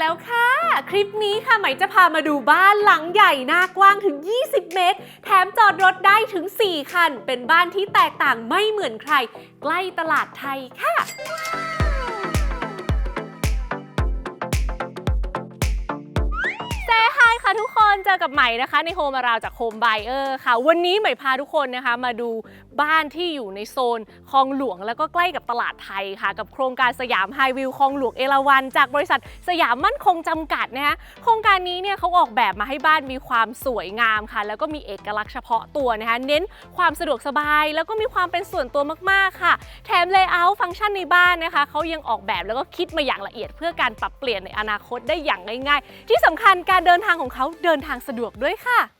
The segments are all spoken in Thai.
แล้วค่ะ คลิปนี้ค่ะไหมจะพามาดูบ้านหลังใหญ่หน้ากว้างถึง 20 เมตร แถมจอดรถได้ถึง 4 คัน เป็นบ้านที่แตกต่างไม่เหมือนใคร ใกล้ตลาดไทยค่ะเซฮายค่ะทุกคนเจอกับใหม่นะคะในโฮมาราวจากโฮมไบเออร์ค่ะ วันนี้ใหม่พาทุกคนนะคะมาดู บ้านที่อยู่ในโซนคลองหลวงแล้วก็ใกล้กับตลาดไทยค่ะ กับโครงการสยามไฮวิวคลองหลวงเอราวันจากบริษัทสยามมั่นคงจำกัดนะคะโครงการนี้เนี่ยเขาออกแบบมาให้บ้านมีความสวยงามค่ะ แล้วก็มีเอกลักษณ์เฉพาะตัวนะคะเน้นความสะดวกสบาย แล้วก็มีความเป็นส่วนตัวมากๆค่ะ แถมเลเยอร์ฟังก์ชันในบ้านนะคะเขายังออกแบบแล้วก็คิดมาอย่างละเอียด เพื่อการปรับเปลี่ยนในอนาคตได้อย่างง่าย ๆ ที่สำคัญการเดินทางของเขาเดินทางสะดวกด้วยค่ะ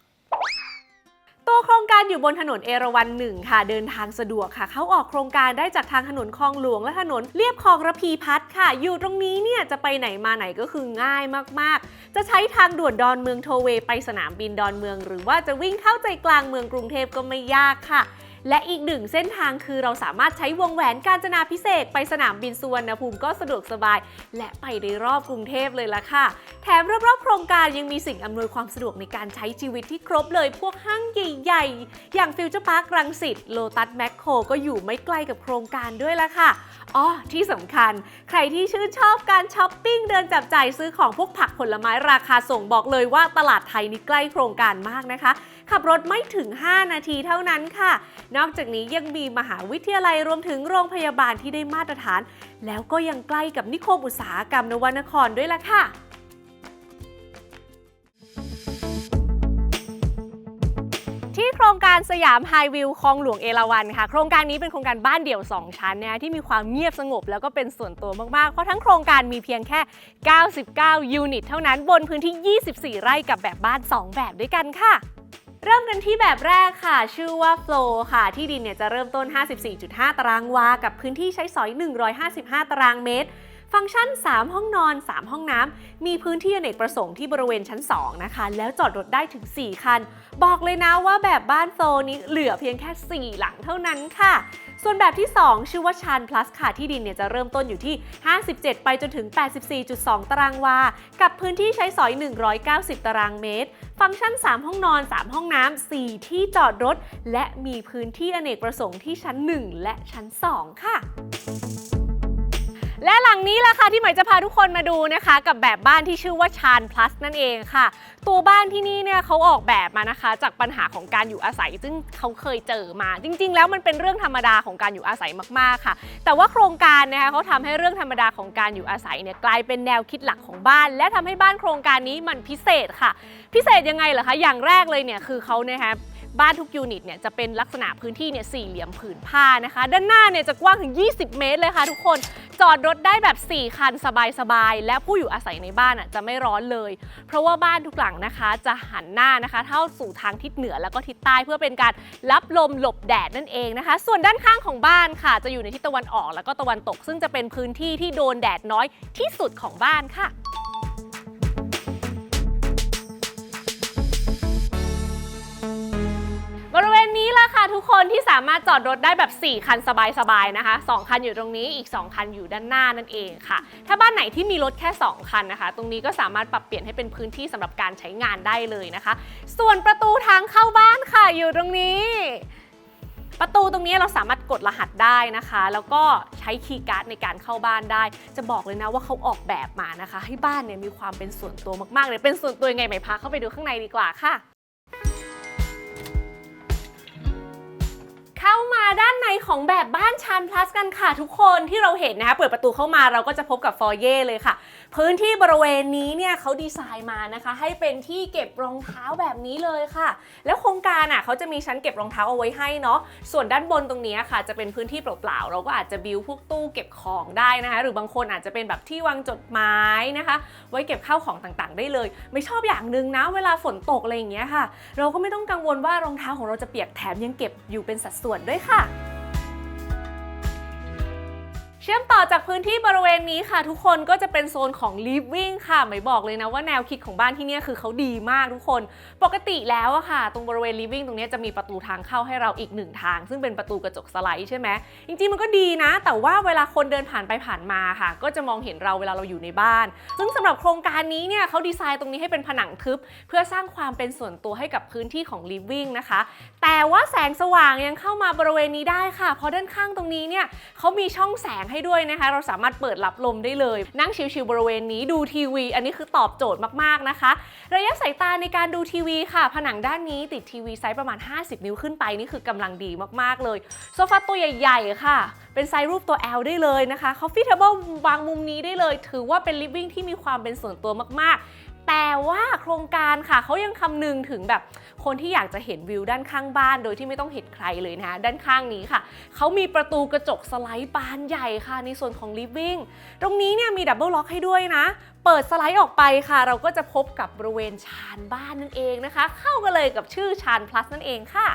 ตัวโครงการอยู่บนถนนเอราวัณหนึ่งค่ะ เดินทางสะดวกค่ะ เขาออกโครงการได้จากทางถนนคลองหลวงและถนนเลียบคลองระพีพัฒน์ค่ะ อยู่ตรงนี้เนี่ยจะไปไหนมาไหนก็คือง่ายมากๆ จะใช้ทางด่วนดอนเมืองโทเวไปสนามบินดอนเมือง หรือว่าจะวิ่งเข้าใจกลางเมืองกรุงเทพก็ไม่ยากค่ะ และอีกหนึ่งเส้นทางคือเราสามารถใช้วงแหวนกาญจนาพิเศษไปสนามบินสุวรรณภูมิก็สะดวกสบาย และไปได้รอบกรุงเทพเลยล่ะค่ะ แถมรอบๆโครงการยังมีสิ่งอำนวยความสะดวกในการใช้ชีวิตที่ครบเลยพวกห้างใหญ่ๆ อย่างฟิวเจอร์พาร์ครังสิตโลตัสแมคโครก็อยู่ไม่ไกลกับโครงการด้วยล่ะค่ะอ๋อที่สำคัญ ใครที่ชื่นชอบการช้อปปิ้งเดินจับจ่ายซื้อของพวกผักผลไม้ราคาส่งบอกเลยว่าตลาดไทยนี่ใกล้โครงการมากนะคะ ขับรถไม่ถึง 5 นาทีเท่านั้นค่ะ นอกจากนี้ยังมีมหาวิทยาลัยรวมถึงโรงพยาบาลที่ได้มาตรฐาน แล้วก็ยังใกล้กับนิคมอุตสาหกรรมนวนครด้วยล่ะค่ะที่โครงการสยามไฮวิวคลองหลวงเอราวัณค่ะ โครงการนี้เป็นโครงการบ้านเดี่ยว 2 ชั้นนะคะที่มีความเงียบสงบแล้วก็เป็นส่วนตัวมากๆ เพราะทั้งโครงการมีเพียงแค่ 99 ยูนิต เท่านั้นบนพื้นที่ 24 ไร่กับแบบบ้าน 2 แบบด้วยกันค่ะ เริ่มกันที่แบบแรกค่ะ ชื่อว่า Flow ค่ะ ที่ดินเนี่ยจะเริ่มต้น 54.5 ตารางวา กับพื้นที่ใช้สอย 155 ตารางเมตร ฟังก์ชัน 3 ห้องนอน 3 ห้องน้ำ มีพื้นที่อเนกประสงค์ที่บริเวณชั้น 2 นะคะ แล้วจอดรถได้ถึง 4 คัน บอกเลยนะว่าแบบบ้านโฟลนี้เหลือเพียงแค่ 4 หลังเท่านั้นค่ะ ส่วนแบบที่ 2 ชื่อว่าชานพลัสค่ะที่ดินเนี่ยจะเริ่มต้นอยู่ที่ 57 ไปจนถึง 84.2 ตารางวา กับพื้นที่ใช้สอย 190 ตารางเมตร ฟังก์ชัน 3 ห้องนอน 3 ห้องน้ำ 4 ที่จอดรถ และมีพื้นที่อเนกประสงค์ที่ชั้น 1 และชั้น 2 ค่ะ และหลังนี้ล่ะค่ะที่หม่จะพาทุกคนมาดูนะคะ กับแบบบ้านที่ชื่อว่าชาน plus นั่นเองค่ะ ตัวบ้านที่นี่เนี่ยเขาออกแบบมานะคะ จากปัญหาของการอยู่อาศัย ซึ่งเขาเคยเจอมา จริง ๆ แล้วมันเป็นเรื่องธรรมดาของการอยู่อาศัยมากๆค่ะ แต่ว่าโครงการนะคะเขาทำให้เรื่องธรรมดาของการอยู่อาศัยเนี่ยกลายเป็นแนวคิดหลักของบ้าน และทำให้บ้านโครงการนี้มันพิเศษค่ะ พิเศษยังไงเหรอคะอย่างแรกเลยเนี่ยคือเขานะคะ บ้านทุกยูนิตเนี่ยจะเป็นลักษณะพื้นที่เนี่ยสี่เหลี่ยมผืนผ้านะคะ ด้านหน้าเนี่ยจะกว้างถึง 20 เมตรเลยค่ะทุกคน จอดรถได้แบบ 4 คันสบายๆ และผู้อยู่อาศัยในบ้านอะจะไม่ร้อนเลย เพราะว่าบ้านทุกหลังนะคะจะหันหน้านะคะเท่าสู่ทางทิศเหนือแล้วก็ทิศใต้เพื่อเป็นการรับลมหลบแดดนั่นเองนะคะ ส่วนด้านข้างของบ้านค่ะ จะอยู่ในทิศตะวันออกแล้วก็ตะวันตก ซึ่งจะเป็นพื้นที่ที่โดนแดดน้อยที่สุดของบ้านค่ะ ทุกคนที่สามารถจอดรถได้แบบ 4 คันสบายๆนะคะ 2 คันอยู่ตรงนี้อีก 2 คันอยู่ด้านหน้านั่นเองค่ะ ถ้าบ้านไหนที่มีรถแค่ 2 คันนะคะ ตรงนี้ก็สามารถปรับเปลี่ยนให้เป็นพื้นที่สำหรับการใช้งานได้เลยนะคะ ส่วนประตูทางเข้าบ้านค่ะอยู่ตรงนี้ประตูตรงนี้เราสามารถกดรหัสได้นะคะ แล้วก็ใช้คีย์การ์ดในการเข้าบ้านได้ จะบอกเลยนะว่าเขาออกแบบมานะคะ ให้บ้านเนี่ยมีความเป็นส่วนตัวมากๆเลยเป็นส่วนตัวยังไงไหมพาเข้าไปดูข้างในดีกว่าค่ะ มาด้านในของแบบบ้านชานพลัสกันค่ะ ทุกคนที่เราเห็นนะคะเปิดประตูเข้ามาเราก็จะพบกับฟอร์เย่เลยค่ะ พื้นที่บริเวณนี้เนี่ยเขาดีไซน์มานะคะ ให้เป็นที่เก็บรองเท้าแบบนี้เลยค่ะ แล้วโครงการอะเขาจะมีชั้นเก็บรองเท้าเอาไว้ให้เนาะส่วนด้านบนตรงนี้ค่ะ จะเป็นพื้นที่เปล่าๆเราก็อาจจะบิวพวกตู้เก็บของได้นะคะ หรือบางคนอาจจะเป็นแบบที่วางจดหมายนะคะ ไว้เก็บข้าวของต่างๆ ได้เลย ไม่ชอบอย่างหนึ่งนะเวลาฝนตกอะไรอย่างเงี้ยค่ะ เราก็ไม่ต้องกังวลว่ารองเท้าของเราจะเปียกแถมยังเก็บอยู่เป็นสัดส่วนด้วยค่ะเชื่อมต่อจากพื้นที่บริเวณนี้ค่ะ ทุกคนก็จะเป็นโซนของ living ค่ะหมายบอกเลยนะว่าแนวคิดของบ้านที่นี่คือเขาดีมากทุกคน ปกติแล้วอะค่ะ ตรงบริเวณ living ตรงนี้จะมีประตูทางเข้าให้เราอีกหนึ่งทาง ซึ่งเป็นประตูกระจกสไลด์ใช่ไหมจริงๆมันก็ดีนะ แต่ว่าเวลาคนเดินผ่านไปผ่านมาค่ะ ก็จะมองเห็นเราเวลาเราอยู่ในบ้าน ซึ่งสำหรับโครงการนี้เนี่ยเขาดีไซน์ตรงนี้ให้เป็นผนังทึบ เพื่อสร้างความเป็นส่วนตัวให้กับพื้นที่ของ living นะคะ แต่ว่าแสงสว่างยังเข้ามาบริเวณนี้ได้ค่ะเพราะด้านข้างตรงนี้เนี่ยเขามีช่องแสงให้ด้วยนะคะ เราสามารถเปิดรับลมได้เลย นั่งชิลๆบริเวณนี้ดูทีวี อันนี้คือตอบโจทย์มากๆนะคะ ระยะสายตาในการดูทีวีค่ะ ผนังด้านนี้ติดทีวีไซส์ประมาณ 50 นิ้วขึ้นไปนี่คือกำลังดีมากๆเลย โซฟาตัวใหญ่ๆ ค่ะ เป็นไซส์รูปตัว L ได้เลยนะคะ Coffee Table วางมุมนี้ได้เลย ถือว่าเป็นลิฟวิ่งที่มีความเป็นส่วนตัวมากๆ แต่ว่าโครงการค่ะเขายังคำนึงถึงแบบคนที่อยากจะเห็นวิวด้านข้างบ้าน โดยที่ไม่ต้องเห็นใครเลยนะคะด้านข้างนี้ค่ะเขามีประตูกระจกสไลด์บานใหญ่ค่ะ ในส่วนของ living ตรงนี้เนี่ยมีดับเบิลล็อกให้ด้วยนะ เปิดสไลด์ออกไปค่ะ เราก็จะพบกับบริเวณชานบ้านนั่นเองนะคะ เข้ากันเลยกับชื่อชาน plus นั่นเองค่ะ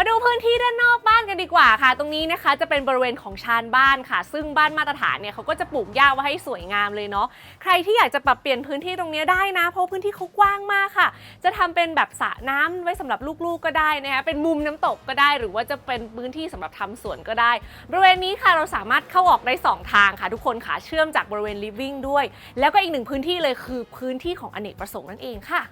มาดูพื้นที่ด้านนอกบ้านกันดีกว่าค่ะ ตรงนี้นะคะจะเป็นบริเวณของชานบ้านค่ะ ซึ่งบ้านมาตรฐานเนี่ยเขาก็จะปลูกหญ้าไว้ให้สวยงามเลยเนาะใครที่อยากจะปรับเปลี่ยนพื้นที่ตรงนี้ได้นะ เพราะพื้นที่เขากว้างมากค่ะ จะทำเป็นแบบสระน้ำไว้สำหรับลูกๆก็ได้นะคะเป็นมุมน้ำตกก็ได้ หรือว่าจะเป็นพื้นที่สำหรับทำสวนก็ได้ บริเวณนี้ค่ะเราสามารถเข้าออกได้สองทางค่ะ ทุกคนค่ะเชื่อมจากบริเวณ living ด้วย แล้วก็อีกหนึ่งพื้นที่เลยคือพื้นที่ของอเนกประสงค์นั่นเองค่ะ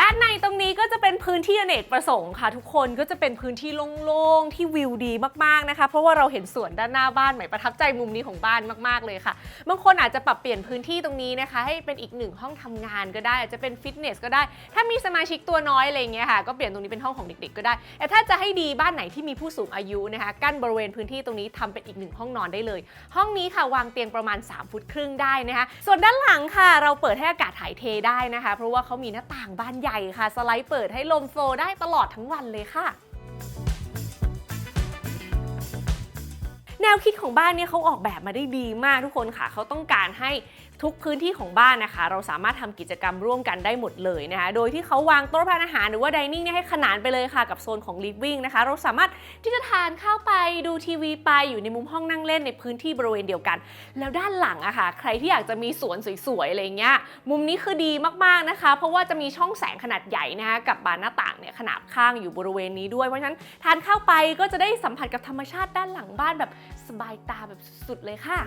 ด้านในตรงนี้ก็จะเป็นพื้นที่อเนกประสงค์ค่ะ ทุกคนก็จะเป็นพื้นที่โล่งๆที่วิวดีมากๆนะคะ เพราะว่าเราเห็นสวนด้านหน้าบ้านใหม่ประทับใจมุมนี้ของบ้านมากๆเลยค่ะบางคนอาจจะปรับเปลี่ยนพื้นที่ตรงนี้นะคะ ให้เป็นอีกหนึ่งห้องทำงานก็ได้อาจจะเป็นฟิตเนสก็ได้ ถ้ามีสมาชิกตัวน้อยอะไรเงี้ยค่ะก็เปลี่ยนตรงนี้เป็นห้องของเด็ก ๆ ก็ได้ แต่ถ้าจะให้ดีบ้านไหนที่มีผู้สูงอายุนะคะกั้นบริเวณพื้นที่ตรงนี้ทำเป็นอีกหนึ่งห้องนอนได้เลย ห้องนี้ค่ะวางเตียงประมาณ 3 ฟุตครึ่งได้นะคะส่วนด้านหลังค่ะ เราเปิดให้อากาศถ่ายเทได้นะคะ เพราะว่าเขามีหน้าต่างบานใหญ่ค่ะ สไลด์เปิดให้ลมโฟล์ได้ตลอดทั้งวันเลยค่ะแนวคิดของบ้านเนี่ยเขาออกแบบมาได้ดีมากทุกคนค่ะ เขาต้องการให้ ทุกพื้นที่ของบ้านนะคะ เราสามารถทำกิจกรรมร่วมกันได้หมดเลยนะคะ โดยที่เขาวางโต๊ะทานอาหารหรือว่าดิเนิ่งเนี่ยให้ขนานไปเลยค่ะกับโซนของ living นะคะ เราสามารถที่จะทานข้าวไปดูทีวีไปอยู่ในมุมห้องนั่งเล่นในพื้นที่บริเวณเดียวกัน แล้วด้านหลังอะค่ะ ใครที่อยากจะมีสวนสวยๆอะไรเงี้ย มุมนี้คือดีมากๆนะคะ เพราะว่าจะมีช่องแสงขนาดใหญ่นะคะกับบานหน้าต่างเนี่ยขนาดข้างอยู่บริเวณนี้ด้วย เพราะฉะนั้นทานข้าวไปก็จะได้สัมผัสกับธรรมชาติด้านหลังบ้านแบบสบายตาแบบสุดๆเลยค่ะ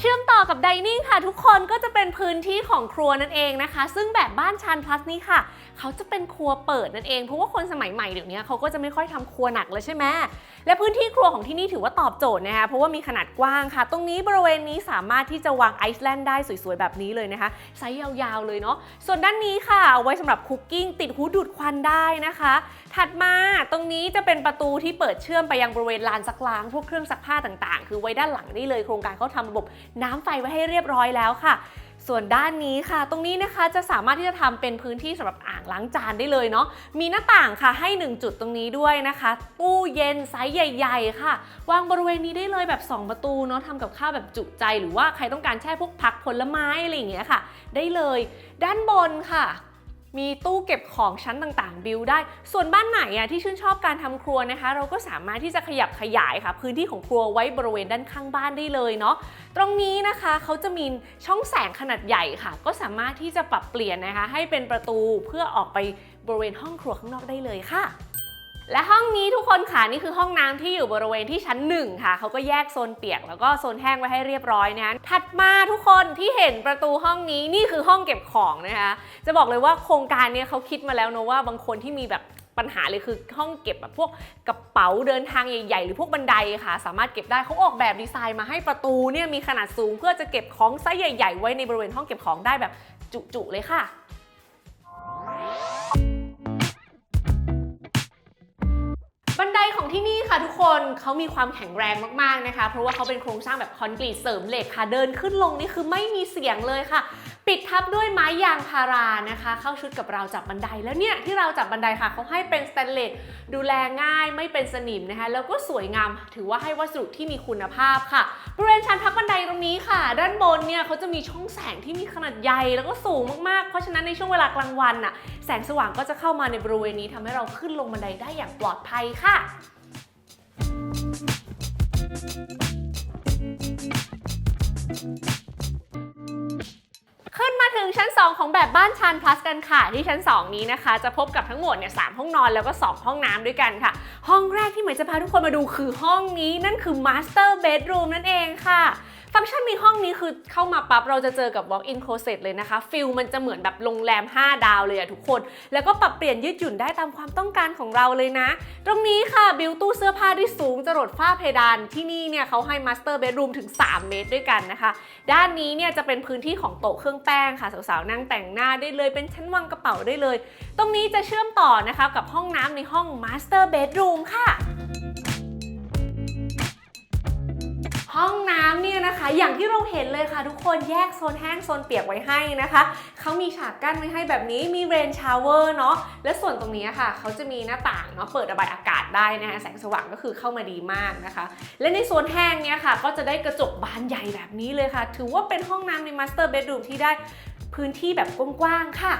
เชื่อมต่อกับไดนิ่งค่ะ ทุกคนก็จะเป็นพื้นที่ของครัวนั่นเองนะคะ ซึ่งแบบบ้านชานพลัสนี่ค่ะ เขาจะเป็นครัวเปิดนั่นเองเพราะว่าคนสมัยใหม่เดี๋ยวนี้เขาก็จะไม่ค่อยทำครัวหนักแล้วใช่ไหมและพื้นที่ครัวของที่นี่ถือว่าตอบโจทย์นะคะเพราะว่ามีขนาดกว้างค่ะ ตรงนี้บริเวณนี้สามารถที่จะวางไอซ์แลนด์ได้สวยๆแบบนี้เลยนะคะไซส์ยาวๆเลยเนาะส่วนด้านนี้ค่ะเอาไว้สำหรับคุกกิ้งติดหูดูดควันได้นะคะ ถัดมา นี้จะเป็นประตูที่เปิดเชื่อมไปยังบริเวณลานซักล้างพวกเครื่องซักผ้าต่างๆ คือไว้ด้านหลังนี่เลยโครงการเขาทำระบบน้ำไฟไว้ให้เรียบร้อยแล้วค่ะส่วนด้านนี้ค่ะ ตรงนี้นะคะจะสามารถที่จะทำเป็นพื้นที่สำหรับอ่างล้างจานได้เลยเนาะ มีหน้าต่างค่ะให้ 1 จุดตรงนี้ด้วยนะคะ ตู้เย็นไซส์ใหญ่ ๆ ค่ะ วางบริเวณนี้ได้เลยแบบ 2 ประตูเนาะทำกับข้าวแบบจุใจหรือว่าใครต้องการแช่พวกผักผลไม้อะไรอย่างเงี้ยค่ะ ได้เลย ด้านบนค่ะ มีตู้เก็บของชั้นต่างๆ บิวได้ ส่วนบ้านไหนอะที่ชื่นชอบการทำครัวนะคะ เราก็สามารถที่จะขยับขยายค่ะ พื้นที่ของครัวไว้บริเวณด้านข้างบ้านได้เลยเนาะตรงนี้นะคะเขาจะมีช่องแสงขนาดใหญ่ค่ะ ก็สามารถที่จะปรับเปลี่ยนนะคะ ให้เป็นประตูเพื่อออกไปบริเวณห้องครัวข้างนอกได้เลยค่ะ และห้องนี้ทุกคนค่ะนี่คือห้องน้ำที่อยู่บริเวณที่ชั้นหนึ่งค่ะเขาก็แยกโซนเปียกแล้วก็โซนแห้งไว้ให้เรียบร้อยนะถัดมาทุกคนที่เห็นประตูห้องนี้นี่คือห้องเก็บของนะคะจะบอกเลยว่าโครงการเนี้เขาคิดมาแล้วนะว่าบางคนที่มีแบบปัญหาเลยคือห้องเก็บแบบพวกกระเป๋าเดินทางใหญ่ ๆ หรือพวกบันไดค่ะ สามารถเก็บได้เขาออกแบบดีไซน์มาให้ประตูเนี่ยมีขนาดสูง เพื่อจะเก็บของไซส์ใหญ่ ๆ ไว้ในบริเวณห้องเก็บของได้แบบจุๆเลยค่ะ ไดของที่นี่ค่ะทุกคนเขามีความแข็งแรงมากๆนะคะ เพราะว่าเขาเป็นโครงสร้างแบบคอนกรีตเสริมเหล็กค่ะ เดินขึ้นลงนี่คือไม่มีเสียงเลยค่ะ ปิดทับด้วยไม้ยางพารานะคะ เข้าชุดกับเราจับบันไดแล้วเนี่ยที่เราจับบันไดค่ะเขาให้เป็นสแตนเลสดูแลง่ายไม่เป็นสนิมนะคะ แล้วก็สวยงามถือว่าให้วัสดุที่มีคุณภาพค่ะบริเวณชั้นพักบันไดตรงนี้ค่ะ ด้านบนเนี่ยเขาจะมีช่องแสงที่มีขนาดใหญ่แล้วก็สูงมากๆ เพราะฉะนั้นในช่วงเวลากลางวันน่ะแสงสว่างก็จะเข้ามาในบริเวณนี้ทำให้เราขึ้นลงบันไดได้อย่างปลอดภัยค่ะขึ้ ถึงชั้น 2 ของแบบบ้านชานพลัสกันค่ะ ที่ชั้น 2 นี้นะคะ จะพบกับทั้งหมดเนี่ยสห้องนอนแล้วก็ 2 ห้องน้ำด้วยกันค่ะ ห้องแรกที่เหมยจะพาทุกคนมาดูคือห้องนี้นั่นคือ Master Bedroom นั่นเองค่ะฟังก์ชันในห้องนี้คือเข้ามาปั๊บเราจะเจอกับ Walk-in Closet เลยนะคะฟิลมันจะเหมือนแบบโรงแรม 5 ดาวเลยอะทุกคน แล้วก็ปรับเปลี่ยนยืดหยุ่นได้ตามความต้องการของเราเลยนะ ตรงนี้ค่ะบิวตู้เสื้อผ้าที่สูงจรดฝ้าเพดานที่นี่เนี่ยเขาให้ Master Bedroom ถึง 3 เมตรด้วยกันนะคะ ด้านนี้เนี่ยจะเป็นพื้นที่ของโต๊ะเครื่องแป้งค่ะสาวๆนั่งแต่งหน้าได้เลย เป็นชั้นวางกระเป๋าได้เลย ตรงนี้จะเชื่อมต่อนะคะกับห้องน้ำในห้อง Master Bedroom ค่ะห้องน้ำเนี่ยนะคะอย่างที่เราเห็นเลยค่ะ ทุกคนแยกโซนแห้งโซนเปียกไว้ให้นะคะเขามีฉากกั้นไว้ให้แบบนี้มีเรนชาวเวอร์เนาะและส่วนตรงนี้ค่ะเขาจะมีหน้าต่างเนาะเปิดระบายอากาศได้นะคะแสงสว่างก็คือเข้ามาดีมากนะคะ และในโซนแห้งเนี่ยค่ะ ก็จะได้กระจกบานใหญ่แบบนี้เลยค่ะ ถือว่าเป็นห้องน้ำในมาสเตอร์เบดรูมที่ได้ พื้นที่แบบกว้างๆค่ะ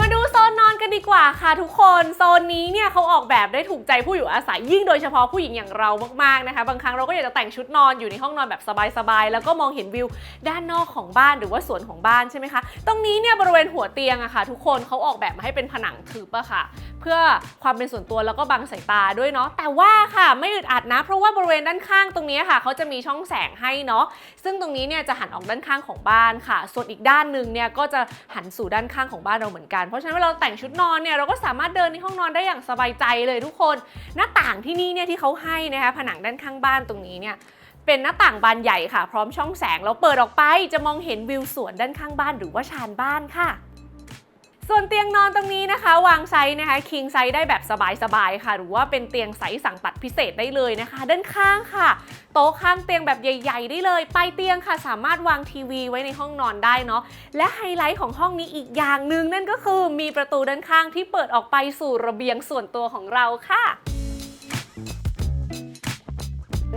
มาดูโซนนอนกันดีกว่าค่ะทุกคนโซนนี้เนี่ยเขาออกแบบได้ถูกใจผู้อยู่อาศัยยิ่งโดยเฉพาะผู้หญิงอย่างเรามากๆนะคะ บางครั้งเราก็อยากจะแต่งชุดนอนอยู่ในห้องนอนแบบสบายๆแล้วก็มองเห็นวิวด้านนอกของบ้านหรือว่าสวนของบ้านใช่ไหมคะตรงนี้เนี่ยบริเวณหัวเตียงอะค่ะ ทุกคนเขาออกแบบมาให้เป็นผนังทึบอะค่ะ เพื่อความเป็นส่วนตัวแล้วก็บังสายตาด้วยเนาะแต่ว่าค่ะไม่อึดอัดนะ เพราะว่าบริเวณด้านข้างตรงนี้ค่ะเขาจะมีช่องแสงให้เนาะซึ่งตรงนี้เนี่ยจะหันออกด้านข้างของบ้านค่ะ ส่วนอีกด้านหนึ่งเนี่ยก็จะหันสู่ด้านข้างของบ้านเราเหมือนกันเพราะฉะนั้นเวลาแต่งชุดนอนเนี่ยเราก็สามารถเดินในห้องนอนได้อย่างสบายใจเลยทุกคน หน้าต่างที่นี่เนี่ยที่เขาให้นะคะผนังด้านข้างบ้านตรงนี้เนี่ยเป็นหน้าต่างบานใหญ่ค่ะ พร้อมช่องแสงแล้วเปิดออกไปจะมองเห็นวิวสวนด้านข้างบ้านหรือว่าชานบ้านค่ะ ส่วนเตียงนอนตรงนี้นะคะ วางไซส์นะคะคิงไซส์ได้แบบสบายๆค่ะ หรือว่าเป็นเตียงไซส์สั่งตัดพิเศษได้เลยนะคะ ด้านข้างค่ะ โต๊ะข้างเตียงแบบใหญ่ ๆ ได้เลย ปลายเตียงค่ะ สามารถวางทีวีไว้ในห้องนอนได้เนาะและไฮไลท์ของห้องนี้อีกอย่างหนึ่งนั่นก็คือมีประตูด้านข้างที่เปิดออกไปสู่ระเบียงส่วนตัวของเราค่ะ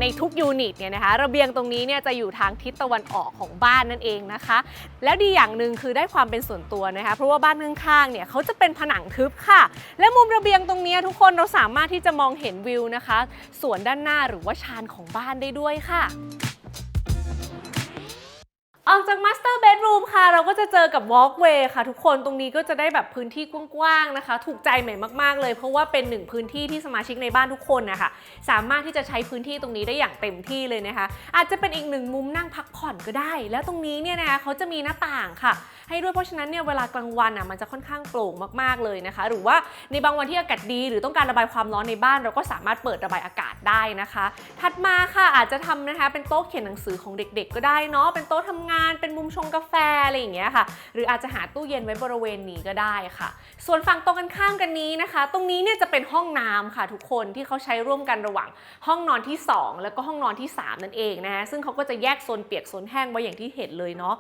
ในทุกยูนิตเนี่ยนะคะระเบียงตรงนี้เนี่ยจะอยู่ทางทิศตะวันออกของบ้านนั่นเองนะคะ แล้วดีอย่างหนึ่งคือได้ความเป็นส่วนตัวนะคะ เพราะว่าบ้านข้างๆเนี่ยเขาจะเป็นผนังทึบค่ะ และมุมระเบียงตรงนี้ทุกคนเราสามารถที่จะมองเห็นวิวนะคะสวนด้านหน้าหรือว่าชานของบ้านได้ด้วยค่ะ ออกจาก Master Bedroom ค่ะ เราก็จะเจอกับ Walkway ค่ะ ทุกคนตรงนี้ก็จะได้แบบพื้นที่กว้างๆนะคะ ถูกใจใหม่มากๆเลย เพราะว่าเป็นหนึ่งพื้นที่ที่สมาชิกในบ้านทุกคนนะคะสามารถที่จะใช้พื้นที่ตรงนี้ได้อย่างเต็มที่เลยนะคะ อาจจะเป็นอีกหนึ่งมุมนั่งพักผ่อนก็ได้ แล้วตรงนี้เนี่ยนะคะเขาจะมีหน้าต่างค่ะ ให้ด้วยเพราะฉะนั้นเนี่ยเวลากลางวันอะมันจะค่อนข้างโปร่งมากๆเลยนะคะ หรือว่าในบางวันที่อากาศดี หรือต้องการระบายความร้อนในบ้าน เราก็สามารถเปิดระบายอากาศได้นะคะ ถัดมาค่ะอาจจะทำนะคะเป็นโต๊ะเขียนหนังสือของเด็ก ๆ ก็ได้เนาะเป็นโต๊ะทำงานเป็นมุมชงกาแฟอะไรอย่างเงี้ยค่ะ หรืออาจจะหาตู้เย็นไว้บริเวณนี้ก็ได้ค่ะ ส่วนฝั่งตรงกันข้ามกันนี้นะคะ ตรงนี้เนี่ยจะเป็นห้องน้ำค่ะทุกคนที่เขาใช้ร่วมกันระหว่างห้องนอนที่ 2 แล้วก็ห้องนอนที่ 3 นั่นเองนะคะซึ่งเขาก็จะแยกโซนเปียกโซนแห้งไว้อย่างที่เห็นเลยเนาะ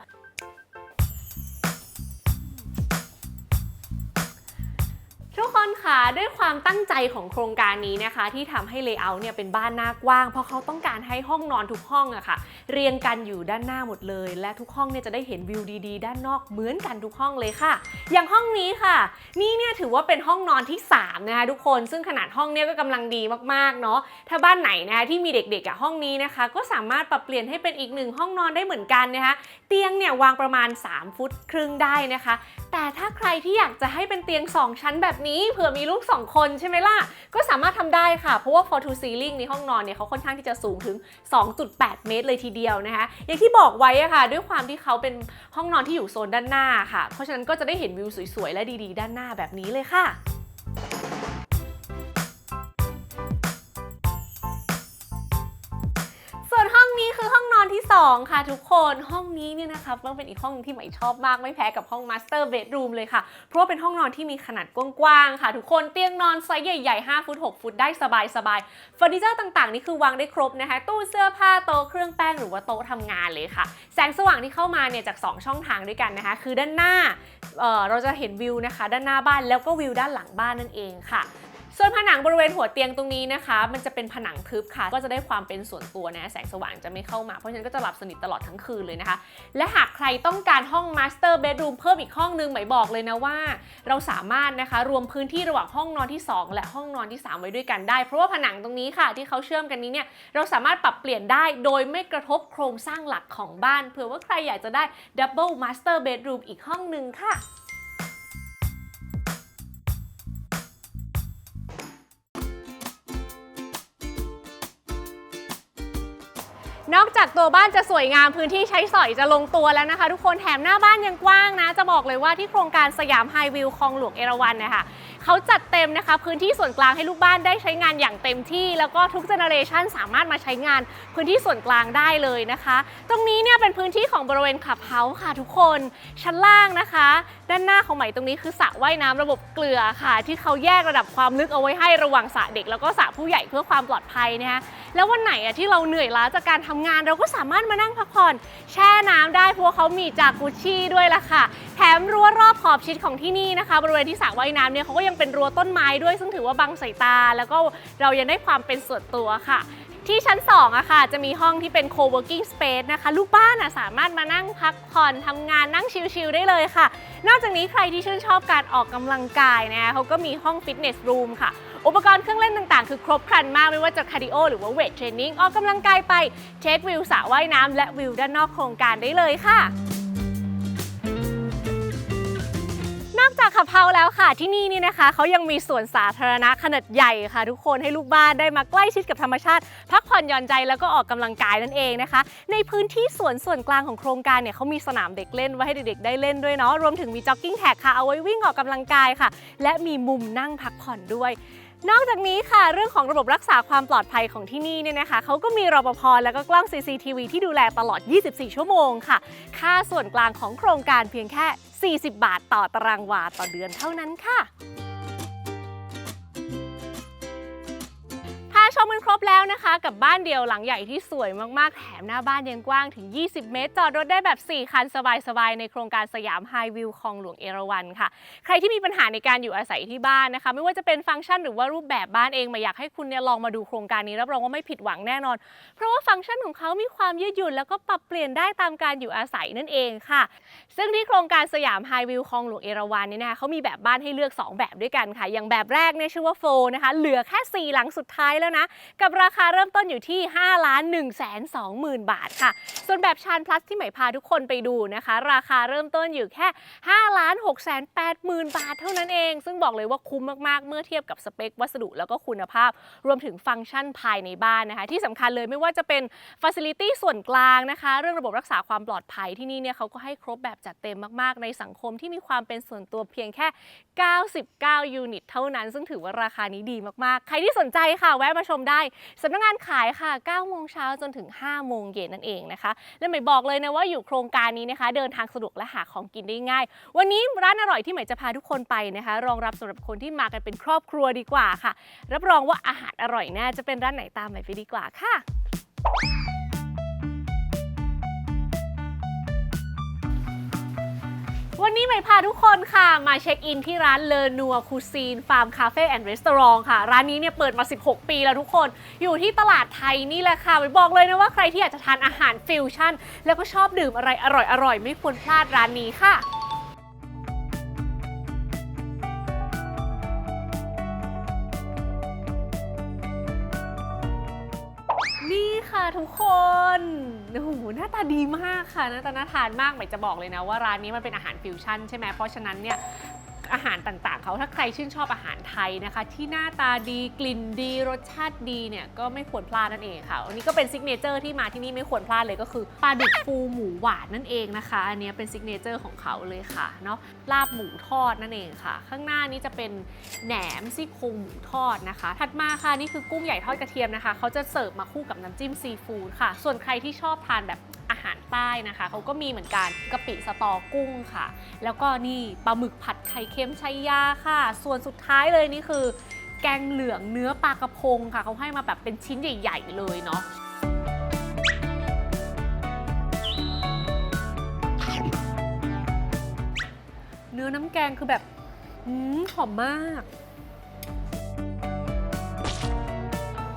ทุกคนค่ะด้วยความตั้งใจของโครงการนี้นะคะ ที่ทำให้เลเยอร์เนี่ยเป็นบ้านหน้ากว้าง เพราะเขาต้องการให้ห้องนอนทุกห้องอะค่ะ เรียงกันอยู่ด้านหน้าหมดเลย และทุกห้องเนี่ยจะได้เห็นวิวดีๆ ด้านนอกเหมือนกันทุกห้องเลยค่ะ อย่างห้องนี้ค่ะ นี่เนี่ยถือว่าเป็นห้องนอนที่ 3 นะคะทุกคนซึ่งขนาดห้องเนี่ยก็กำลังดีมากๆเนาะถ้าบ้านไหนนะคะที่มีเด็กๆอะห้องนี้นะคะ ก็สามารถปรับเปลี่ยนให้เป็นอีกหนึ่งห้องนอนได้เหมือนกันนะคะเตียงเนี่ยวางประมาณ 3 ฟุตครึ่งได้นะคะ แต่ถ้าใครที่อยากจะให้เป็นเตียง 2 ชั้นแบบนี้เผื่อมีลูก 2 คนใช่ไหมล่ะ ก็สามารถทำได้ค่ะ เพราะว่า for to ceiling ในห้องนอนเนี่ยเขาค่อนข้างที่จะสูงถึง 2.8 เมตรเลยทีเดียวนะคะ อย่างที่บอกไว้อะค่ะ ด้วยความที่เขาเป็นห้องนอนที่อยู่โซนด้านหน้าค่ะ เพราะฉะนั้นก็จะได้เห็นวิวสวยๆ และดีๆ ด้านหน้าแบบนี้เลยค่ะ 2 ค่ะทุกคนห้องนี้เนี่ยนะคะต้องเป็นอีกห้องหนึ่งที่ใหม่ชอบมากไม่แพ้กับห้อง Master Bedroom เลยค่ะ เพราะว่าเป็นห้องนอนที่มีขนาดกว้างๆค่ะ ทุกคนเตียงนอนไซส์ใหญ่ๆ5ฟุต6ฟุตได้สบายๆเฟอร์นิเจอร์ต่างๆ นี่คือวางได้ครบนะคะ ตู้เสื้อผ้าโต๊ะเครื่องแป้งหรือว่าโต๊ะทำงานเลยค่ะ แสงสว่างที่เข้ามาเนี่ยจาก 2 ช่องทางด้วยกันนะคะ คือด้านหน้าเเราจะเห็นวิวนะคะ ด้านหน้าบ้านแล้วก็วิวด้านหลังบ้านนั่นเองค่ะ ส่วนผนังบริเวณหัวเตียงตรงนี้นะคะ มันจะเป็นผนังทึบค่ะ ก็จะได้ความเป็นส่วนตัวนะ แสงสว่างจะไม่เข้ามา เพราะฉะนั้นก็จะหลับสนิทตลอดทั้งคืนเลยนะคะ และหากใครต้องการห้อง Master Bedroom เพิ่มอีกห้องนึงหมายบอกเลยนะว่า เราสามารถนะคะรวมพื้นที่ระหว่างห้องนอนที่ 2 และห้องนอนที่ 3 ไว้ด้วยกันได้ เพราะว่าผนังตรงนี้ค่ะ ที่เขาเชื่อมกันนี้เนี่ยเราสามารถปรับเปลี่ยนได้โดยไม่กระทบโครงสร้างหลักของบ้านเผื่อว่าใครอยากจะได้ Double Master Bedroom อีกห้องหนึ่งค่ะ นอกจากตัวบ้านจะสวยงามพื้นที่ใช้สอยจะลงตัวแล้วนะคะ ทุกคนแถมหน้าบ้านยังกว้างนะ จะบอกเลยว่าที่โครงการสยามไฮวิวคลองหลวงเอราวัณนะคะ เขาจัดเต็มนะคะ พื้นที่ส่วนกลางให้ลูกบ้านได้ใช้งานอย่างเต็มที่ แล้วก็ทุกเจเนอเรชันสามารถมาใช้งานพื้นที่ส่วนกลางได้เลยนะคะ ตรงนี้เนี่ยเป็นพื้นที่ของบริเวณขับเฮาส์ค่ะทุกคนชั้นล่างนะคะ ด้านหน้าของใหม่ตรงนี้คือสระว่ายน้ำระบบเกลือค่ะ ที่เขาแยกระดับความลึกเอาไว้ให้ระหว่างสระเด็ก แล้วก็สระผู้ใหญ่เพื่อความปลอดภัยนะคะแล้ววันไหนอะที่เราเหนื่อยล้าจากการทำงานเราก็สามารถมานั่งพักผ่อน แช่น้ำได้เพราะเขามีจากกุชชี่ด้วยล่ะค่ะ แถมรั้วรอบขอบชิดของที่นี่นะคะ บริเวณที่สระว่ายน้ำเนี่ยเขาก็ยังเป็นรั้วต้นไม้ด้วย ซึ่งถือว่าบังสายตา แล้วก็เรายังได้ความเป็นส่วนตัวค่ะที่ชั้น2อะค่ะ จะมีห้องที่เป็น co-working space นะคะ ลูกบ้านอะสามารถมานั่งพักผ่อนทำงานนั่งชิลๆได้เลยค่ะ นอกจากนี้ใครที่ชื่นชอบการออกกำลังกายนะคะเขาก็มีห้องฟิตเนสรูมค่ะ อุปกรณ์เครื่องเล่นต่างๆ คือครบครันมากไม่ว่าจะคาร์ดิโอหรือว่าเวทเทรนนิ่งออกกำลังกายไป เช็ควิวสระว่ายน้ำและวิวด้านนอกโครงการได้เลยค่ะ ขับเฮาแล้วค่ะ ที่นี่นี่นะคะเขายังมีสวนสาธารณะขนาดใหญ่ค่ะ ทุกคนให้ลูกบ้านได้มาใกล้ชิดกับธรรมชาติ พักผ่อนหย่อนใจแล้วก็ออกกำลังกายนั่นเองนะคะ ในพื้นที่สวนส่วนกลางของโครงการเนี่ยเขามีสนามเด็กเล่นไว้ให้เด็กๆได้เล่นด้วยเนาะรวมถึงมีจ็อกกิ้งแท็กค่ะเอาไว้วิ่งออกกำลังกายค่ะ และมีมุมนั่งพักผ่อนด้วย นอกจากนี้ค่ะเรื่องของระบบรักษาความปลอดภัยของที่นี่เนี่ยนะคะเขาก็มีรปภแล้วก็กล้อง CCTV ที่ดูแลตลอด 24 ชั่วโมงค่ะ ค่าส่วนกลางของโครงการเพียงแค่ 40 บาทต่อตารางวาต่อเดือนเท่านั้นค่ะ ชมกันครบแล้วนะคะ กับบ้านเดียวหลังใหญ่ที่สวยมากๆ แถมหน้าบ้านยังกว้างถึง 20 เมตร จอดรถได้แบบ 4 คันสบายๆ ในโครงการสยามไฮวิวคลองหลวงเอราวัณค่ะ ใครที่มีปัญหาในการอยู่อาศัยที่บ้านนะคะ ไม่ว่าจะเป็นฟังก์ชันหรือว่ารูปแบบบ้านเองมาอยากให้คุณเนี่ยลองมาดูโครงการนี้รับรองว่าไม่ผิดหวังแน่นอน เพราะว่าฟังก์ชันของเขามีความยืดหยุ่นแล้วก็ปรับเปลี่ยนได้ตามการอยู่อาศัยนั่นเองค่ะ ซึ่งที่โครงการสยามไฮวิวคลองหลวงเอราวัณเนี่ยนะคะเขามีแบบบ้านให้เลือก 2 แบบด้วยกันค่ะ อย่างแบบแรกเนี่ยชื่อว่าโฟนะคะเหลือแค่4หลังสุดท้ายแล้วนะกับราคาเริ่มต้นอยู่ที่ 5 ล้าน1แสน20,000 บาทค่ะ ส่วนแบบชานพลัสที่ใหม่พาทุกคนไปดูนะคะ ราคาเริ่มต้นอยู่แค่5ล้าน6แสน80,000 บาทเท่านั้นเอง ซึ่งบอกเลยว่าคุ้มมากๆ เมื่อเทียบกับสเปควัสดุแล้วก็คุณภาพ รวมถึงฟังก์ชันภายในบ้านนะคะ ที่สำคัญเลยไม่ว่าจะเป็นฟัซิลิตี้ส่วนกลางนะคะ เรื่องระบบรักษาความปลอดภัยที่นี่เนี่ยเขาก็ให้ครบแบบจัดเต็มมากๆ ในสังคมที่มีความเป็นส่วนตัวเพียงแค่ 99 ยูนิต เท่านั้น ซึ่งถือว่าราคานี้ดีมากๆ ใครที่สนใจค่ะแวะมาชมได้สำนักงานขายค่ะ9โมงเช้าจนถึง 5 โมงเย็นนั่นเองนะคะ และหมายบอกเลยนะว่าอยู่โครงการนี้นะคะ เดินทางสะดวกและหาของกินได้ง่าย วันนี้ร้านอร่อยที่หมายจะพาทุกคนไปนะคะ รองรับสำหรับคนที่มากันเป็นครอบครัวดีกว่าค่ะ รับรองว่าอาหารอร่อยแน่จะเป็นร้านไหนตามหมายไปดีกว่าค่ะ วันนี้ใหม่พาทุกคนค่ะ มาเช็คอินที่ร้านเลอนัวคูซีนฟาร์มคาเฟ่แอนด์รีสตอร์ทค่ะ ร้านนี้เนี่ยเปิดมา 16 ปีแล้วทุกคน อยู่ที่ตลาดไทยนี่แหละค่ะใหม่บอกเลยนะว่าใครที่อยากจะทานอาหารฟิวชั่น แล้วก็ชอบดื่มอะไรอร่อยๆ ไม่ควรพลาดร้านนี้ค่ะนี่ค่ะทุกคน โอ้โหหน้าตาดีมากค่ะหน้าตาน่าทานมากหมายจะบอกเลยนะว่าร้านนี้มันเป็นอาหารฟิวชั่นใช่ไหมเพราะฉะนั้นเนี่ย อาหารต่างๆเขาถ้าใครชื่นชอบอาหารไทยนะคะ ที่หน้าตาดีกลิ่นดีรสชาติดีเนี่ยก็ไม่ควรพลาดนั่นเองค่ะอันนี้ก็เป็นซิกเนเจอร์ที่มาที่นี่ไม่ควรพลาดเลยก็คือปลาดุกฟูหมูหวานนั่นเองนะคะ อันนี้เป็นซิกเนเจอร์ของเขาเลยค่ะเนาะลาบหมูทอดนั่นเองค่ะ ข้างหน้านี้จะเป็นแหนมซี่โครงหมูทอดนะคะ ถัดมาค่ะนี่คือกุ้งใหญ่ทอดกระเทียมนะคะเขาจะเสิร์ฟมาคู่กับน้ำจิ้มซีฟู้ดค่ะ ส่วนใครที่ชอบทานแบบารใต้นะคะเขาก็มีเหมือนกันกะปิสตอกุ้งค่ะ แล้วก็นี่ปลาหมึกผัดไข่เค็มชัยยาค่ะ ส่วนสุดท้ายเลยนี่คือ แกงเหลืองเนื้อปลากระพงค่ะเขาให้มาแบบเป็นชิ้นใหญ่ ๆ เลยเนาะเนื้อน้ำแกงคือแบบหอมมาก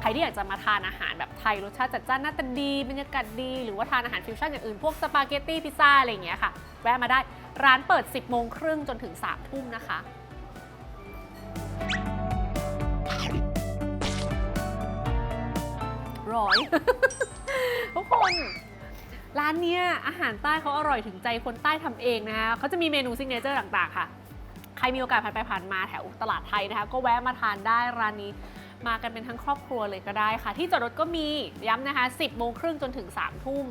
รที่อยากจะมาทานอาหารแบบไทยรสชาติจัดจ้านหน้าตาดีบรรยากาศดี หรือว่าทานอาหารฟิวชั่นอย่างอื่นพวกสปาเกตตี้พิซซ่าอะไรอย่างเงี้ยค่ะ แวะมาได้ร้านเปิด 10 โมงครึ่งจนถึง 3 ทุ่มนะคะร้อยทุกคนร้านเนี้ยอาหารใต้เขาอร่อยถึงใจคนใต้ทำเองนะคะเขาจะมีเมนูซิกเนเจอร์ต่างๆ ค่ะ ใครมีโอกาสผ่านไปผ่านมาแถวตลาดไทยนะคะ ก็แวะมาทานได้ร้านนี้ มากันเป็นทั้งครอบครัวเลยก็ได้ค่ะ ที่จอดรถก็มีย้ำนะคะ 10 โมงครึ่งจนถึง 3 ทุ่ม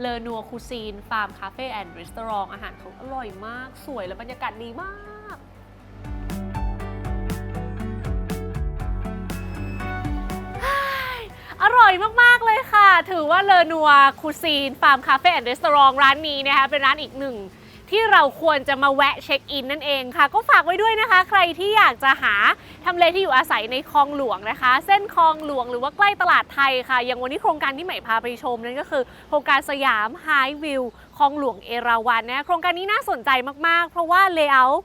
เลอนัวคูซีน ฟาร์มคาเฟ่แอนด์รีสตอรองอาหารเขาอร่อยมาก สวยและบรรยากาศดีมาก อร่อยมาก ๆ เลยค่ะ ถือว่าเลอนัวคูซีน ฟาร์มคาเฟ่แอนด์รีสตอรองร้านนี้นะคะเป็นร้านอีกหนึ่ง ที่เราควรจะมาแวะเช็คอินนั่นเองค่ะ ก็ฝากไว้ด้วยนะคะ ใครที่อยากจะหาทำเลที่อยู่อาศัยในคลองหลวงนะคะ เส้นคลองหลวงหรือว่าใกล้ตลาดไทยค่ะ อย่างวันนี้โครงการที่ใหม่พาไปชมนั่นก็คือ โครงการสยามไฮวิวคลองหลวงเอราวันนะโครงการนี้น่าสนใจมากๆ เพราะว่าเลเยอร์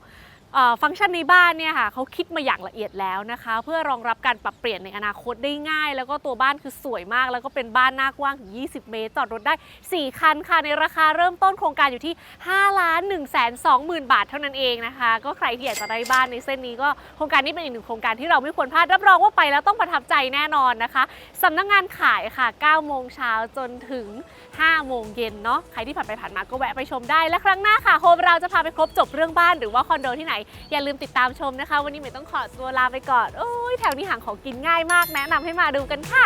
ฟังก์ชันในบ้านเนี่ยค่ะเขาคิดมาอย่างละเอียดแล้วนะคะ เพื่อรองรับการปรับเปลี่ยนในอนาคตได้ง่าย แล้วก็ตัวบ้านคือสวยมาก แล้วก็เป็นบ้านหน้ากว้างถึง 20 เมตร จอดรถได้ 4 คันค่ะ ในราคาเริ่มต้นโครงการอยู่ที่ 5 ล้าน1แสน2หมื่นบาทเท่านั้นเองนะคะ ก็ใครที่อยากจะได้บ้านในเส้นนี้ก็โครงการนี้เป็นอีกหนึ่งโครงการที่เราไม่ควรพลาดรับรองว่าไปแล้วต้องประทับใจแน่นอนนะคะสำนักงานขายค่ะ9โมงเช้าจนถึง 5 โมงเย็นเนาะใครที่ผ่านไปผ่านมาก็แวะไปชมได้และครั้งหน้าค่ะโฮมเราจะพาไปครบจบเรื่องบ้านหรือว่าคอนโดที่ไหนอย่าลืมติดตามชมนะคะ วันนี้เหมยต้องขอตัวลาไปก่อนโอ้ยแถวนี้หางของกินง่ายมากแนะนำให้มาดูกันค่ะ